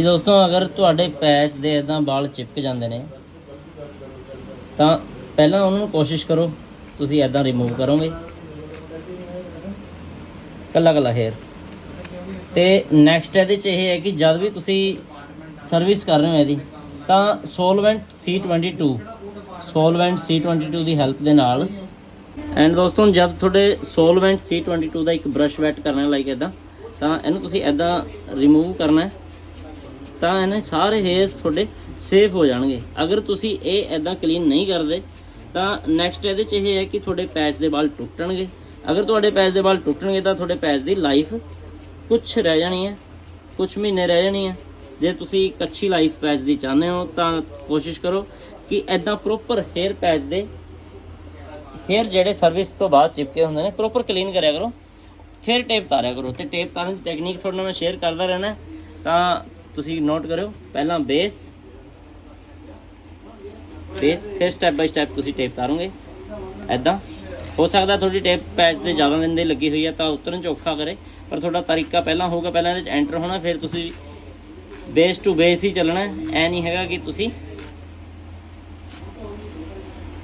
ਜੀ ਦੋਸਤੋ, ਅਗਰ ਤੁਹਾਡੇ ਪੈਚ ਦੇ ਇਦਾਂ ਵਾਲ ਚਿਪਕ ਜਾਂਦੇ ਨੇ, ਤਾਂ ਪਹਿਲਾਂ ਉਹਨਾਂ ਨੂੰ ਕੋਸ਼ਿਸ਼ ਕਰੋ, ਤੁਸੀਂ ਇਦਾਂ ਰਿਮੂਵ ਕਰੋਗੇ। ਕੱਲਾ ਕੱਲਾ ਹੇਅਰ ਤੇ ਨੈਕਸਟ ਇਹਦੇ ਚ ਇਹ ਹੈ ਕਿ ਜਦ ਵੀ ਤੁਸੀਂ ਸਰਵਿਸ ਕਰ ਰਹੇ ਹੋ ਇਹਦੀ, ਤਾਂ ਸੋਲਵੈਂਟ C22 ਸੋਲਵੈਂਟ C22 ਦੀ ਹੈਲਪ ਦੇ ਨਾਲ। ਐਂਡ ਦੋਸਤੋ ਜਦ ਤੁਹਾਡੇ ਸੋਲਵੈਂਟ C22 ਦਾ ਇੱਕ ਬ੍ਰਸ਼ ਵੈਟ ਕਰਨਾ ਲਾਈਕ ਇਦਾਂ ਤਾਂ ਇਹਨੂੰ ਤੁਸੀਂ ਇਦਾਂ ਰਿਮੂਵ ਕਰਨਾ ਹੈ। ਤਾਂ ਇਹਨੇ ਸਾਰੇ ਹੇਅਰਸ ਤੁਹਾਡੇ ਸੇਫ ਹੋ ਜਾਣਗੇ। ਅਗਰ ਤੁਸੀਂ ਇਹ ਇਦਾਂ ਕਲੀਨ ਨਹੀਂ ਕਰਦੇ, ਤਾਂ ਨੈਕਸਟ ਇਹਦੇ ਚ ਇਹ ਹੈ ਕਿ ਤੁਹਾਡੇ ਪੈਚ ਦੇ ਵਾਲ ਟੁੱਟਣਗੇ। ਅਗਰ ਤੁਹਾਡੇ ਪੈਚ ਦੇ ਵਾਲ ਟੁੱਟਣਗੇ, ਤਾਂ ਤੁਹਾਡੇ ਪੈਚ ਦੀ ਲਾਈਫ ਕੁਝ ਰਹਿ ਜਾਣੀ ਹੈ ਕੁਝ ਮਹੀਨੇ ਰਹਿ ਜਾਣੀ ਹੈ। ਜੇ ਤੁਸੀਂ ਇੱਕ ਅੱਛੀ ਲਾਈਫ ਪੈਚ ਦੀ ਚਾਹੁੰਦੇ ਹੋ, ਤਾਂ ਕੋਸ਼ਿਸ਼ ਕਰੋ ਕਿ ਇਦਾਂ ਪ੍ਰੋਪਰ ਹੇਅਰ ਪੈਚ ਦੇ ਹੇਅਰ ਜਿਹੜੇ ਸਰਵਿਸ ਤੋਂ ਬਾਅਦ ਚਿਪਕੇ ਹੁੰਦੇ ਨੇ ਪ੍ਰੋਪਰ ਕਲੀਨ ਕਰਿਆ ਕਰੋ। ਫਿਰ ਟੇਪ ਤਾਰਿਆ ਕਰੋ ਤੇ ਟੇਪ ਤਾਰਨ ਦੀ ਟੈਕਨੀਕ ਤੁਹਾਡੇ ਨਾਲ ਮੈਂ ਸ਼ੇਅਰ ਕਰਦਾ ਰਹਿਣਾ। ਤਾਂ ਤੁਸੀਂ ਨੋਟ ਕਰਿਓ, ਪਹਿਲਾਂ ਬੇਸ ਬੇਸ ਫਿਰ ਸਟੈਪ ਬਾਈ ਸਟੈਪ ਤੁਸੀਂ ਟੇਪ ਤਾਰੋਗੇ। ਐਦਾਂ ਹੋ ਸਕਦਾ ਤੁਹਾਡੀ ਟੇਪ ਪੈਚ ਤੇ ਜ਼ਿਆਦਾ ਦਿਨ ਦੀ ਲੱਗੀ ਹੋਈ ਹੈ ਤਾਂ ਉਤਰਨ ਚ ਔਖਾ ਕਰੇ, ਪਰ ਤੁਹਾਡਾ ਤਰੀਕਾ ਪਹਿਲਾਂ ਹੋਊਗਾ, ਪਹਿਲਾਂ ਇਹਦੇ ਚ ਐਂਟਰ ਹੋਣਾ, ਫਿਰ ਤੁਸੀਂ ਬੇਸ ਟੂ ਬੇਸ ਹੀ ਚੱਲਣਾ ਹੈ। ਐ ਨਹੀਂ ਹੈਗਾ ਕਿ ਤੁਸੀਂ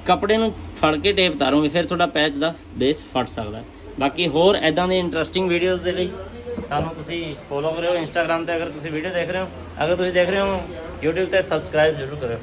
ਕੱਪੜੇ ਨੂੰ ਫੜ ਕੇ ਟੇਪ ਤਾਰੋਗੇ, ਫਿਰ ਤੁਹਾਡਾ ਪੈਚ ਦਾ ਬੇਸ ਫਟ ਸਕਦਾ ਬਾਕੀ ਹੋਰ ਐਦਾਂ ਦੇ ਇੰਟਰਸਟਿੰਗ ਵੀਡੀਓਜ਼ ਦੇ ਲਈ ਸਾਨੂੰ ਤੁਸੀਂ ਫੋਲੋ ਕਰਿਓ ਇੰਸਟਾਗ੍ਰam ਤੇ, ਅਗਰ ਤੁਸੀਂ ਵੀਡੀਓ ਦੇਖ ਰਹੇ ਹੋ। ਅਗਰ ਤੁਸੀਂ ਦੇਖ ਰਹੇ ਹੋ, YouTube ਤੇ ਸਬਸਕ੍ਰਾਈਬ ਜ਼ਰੂਰ ਕਰਿਓ।